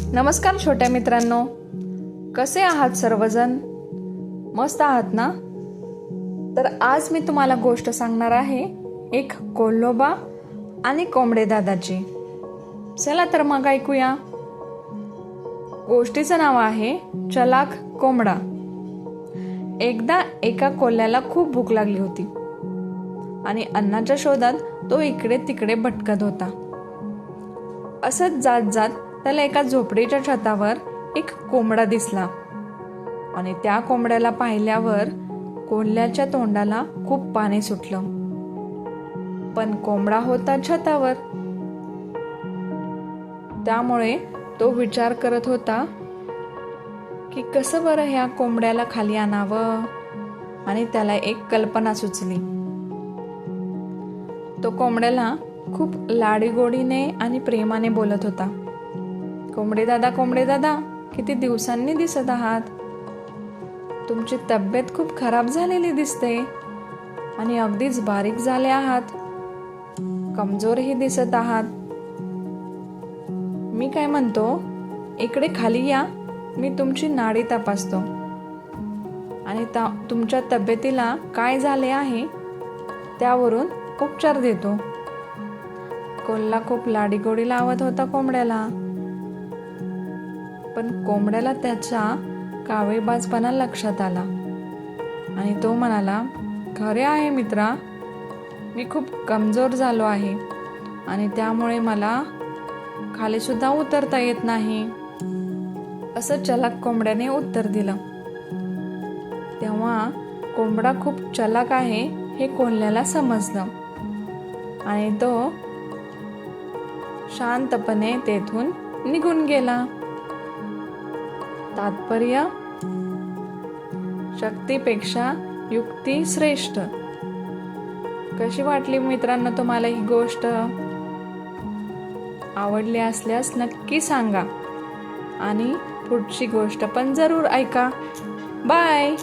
नमस्कार छोट्या मित्रांनो. कसे आहात सर्वजण? मस्त आहात ना? तर आज मी तुम्हाला गोष्ट सांगणार आहे एक कोल्होबा आणि कोंबडे दादाची. चला तर मग ऐकूया. गोष्टीचं नाव आहे चलाक कोंबडा. एकदा एका कोल्ह्याला खूप भूक लागली होती. आणि अन्नाच्या शोधात तो इकडे तिकडे भटकत होता. असंच जात जात त्याला एका झोपडीच्या छतावर एक कोंबडा दिसला. आणि त्या कोंबड्याला पाहिल्यावर कोल्ह्याच्या तोंडाला खूप पाणी सुटलं. पण कोंबडा होता छतावर. त्यामुळे तो विचार करत होता की कसं बरं ह्या कोंबड्याला खाली आणावं? आणि त्याला एक कल्पना सुचली. तो कोंबड्याला खूप लाडीगोडीने आणि प्रेमाने बोलत होता. कोंबडे दादा कोंबडे दादा किती दिवसांनी दिसत आहात? तुमची तब्येत खूप खराब झालेली दिसते आणि अगदीच बारीक झाले आहात. कमजोरही दिसत आहात. मी काय म्हणतो? इकडे खाली या. मी तुमची नाडी तपासतो. आणि ता तुमच्या तब्येतीला काय झाले आहे त्यावरून उपचार देतो. कोल्हा खूप लाडीगोडी लावत होता कोंबड्याला. पण कोंबड्याला त्याचा कावेबाजपणा लक्षात आला. आणि तो म्हणाला खरे आहे मित्रा मी खूप कमजोर झालो आहे आणि त्यामुळे मला खालीसुद्धा उतरता येत नाही. असं चलाक कोंबड्याने उत्तर दिलं. तेव्हा कोंबडा खूप चलाक आहे हे कोल्ह्याला समजलं. आणि तो शांतपणे तेथून निघून गेला. तात्पर्य शक्तीपेक्षा युक्ती श्रेष्ठ. कशी वाटली मित्रांनो तुम्हाला ही गोष्ट? आवडली असल्यास नक्की सांगा. आणि पुढची गोष्ट पण जरूर ऐका. बाय!